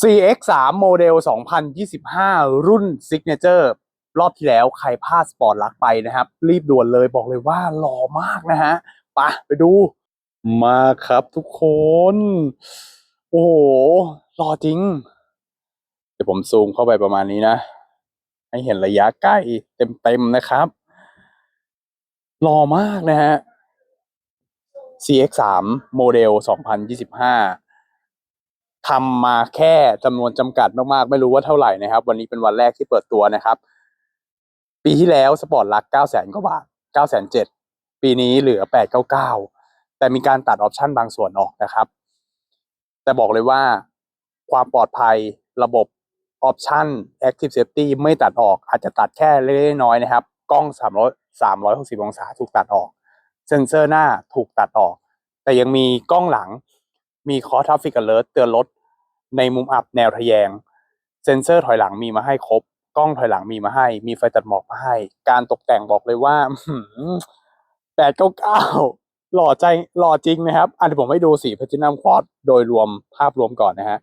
CX3 โมเดล 2025 รุ่น Signature รอบที่แล้วใครพลาดสปอร์ตลักไปนะครับ รีบด่วนเลยบอกเลยว่าหล่อมากนะฮะไปะไปดู มาครับทุกคน โอ้โหหล่อจริง เดี๋ยวผมซูมเข้าไปประมาณนี้นะ ให้เห็นระยะใกล้เต็มๆนะครับหล่อมากนะฮะ CX3 โมเดล 2025 ทำมาแค่จำนวนจำกัดมากๆ ไม่รู้ว่าเท่าไหร่นะครับ วันนี้เป็นวันแรกที่เปิดตัวนะครับ ปีที่แล้วสปอร์ตลัก9 0 0 0 0กว่าบาท9 0 0 0ปีนี้เหลือ899แต่มีการตัดออปชันบางส่วนออกนะครับ แต่บอกเลยว่าความปลอดภัยระบบออปชัน Active Safety ไม่ตัดออก อาจจะตัดแค่เล็กน้อยนะครับ กล้อง 300 360 องศาถูกตัดออก เซ็นเซอร์หน้าถูกตัดออก แต่ยังมีกล้องหลัง มี Cross Traffic Alert เตือนรถในมุมอับแนวทะแยง เซ็นเซอร์ถอยหลังมีมาให้ครบ กล้องถอยหลังมีมาให้ มีไฟตัดหมอกมาให้ การตกแต่งบอกเลยว่าแปดเก้าเก้าหล่อใจหล่อจริงนะครับ อันนี้ผมให้ดูสีแพทินัมควอดโดยรวมภาพรวมก่อนนะฮะ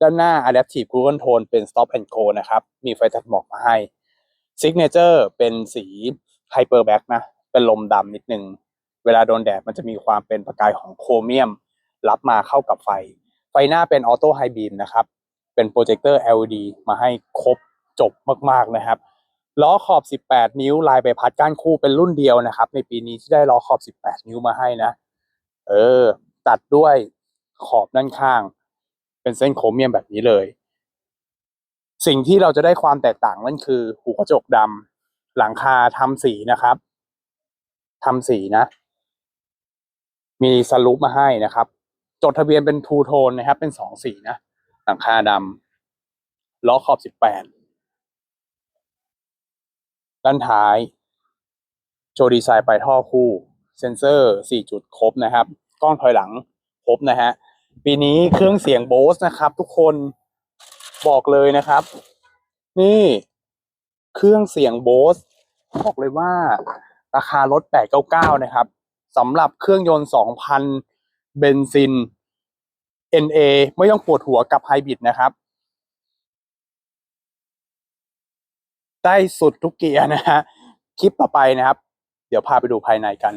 ด้านหน้า Adaptive Cruise Control เป็น Stop and Go นะครับ มีไฟตัดหมอกมาให้ Signature เป็นสี Hyper Black นะ เป็นลมดำนิดนึง เวลาโดนแดดมันจะมีความเป็นประกายของโครเมียม รับมาเข้ากับไฟ ไฟหน้าเป็นออโต้ไฮบีมนะครับ เป็นโปรเจคเตอร์ LED มาให้ครบจบมากๆนะครับล้อขอบ 18 นิ้วลายใบพัดก้านคู่เป็นรุ่นเดียวนะครับ ในปีนี้ที่ได้ล้อขอบ 18 นิ้วมาให้นะ เออ ตัดด้วยขอบด้านข้าง เป็นเส้นโครเมียมแบบนี้เลย สิ่งที่เราจะได้ความแตกต่างนั่นคือหูกระจกดำหลังคาทำสีนะครับทำสีนะ มีสลูปมาให้นะครับ จดทะเบียนเป็นทูโทนนะครับ เป็นสองสีนะหลังคาดำล้อขอบสิบแปดด้านท้าย โชว์ดีไซน์ปลายท่อคู่ เซนเซอร์สี่จุดครบนะครับ กล้องถอยหลังครบนะฮะ ปีนี้เครื่องเสียงโบสนะครับ ทุกคนบอกเลยนะครับ นี่เครื่องเสียงโบสบอกเลยว่า ราคารถ899 นะครับสำหรับเครื่องยนต์ 2,000 เบนซิน NA ไม่ต้องปวดหัวกับไฮบริดนะครับ ได้สุดทุกเกียร์นะฮะ คลิปต่อไปนะครับ เดี๋ยวพาไปดูภายในกัน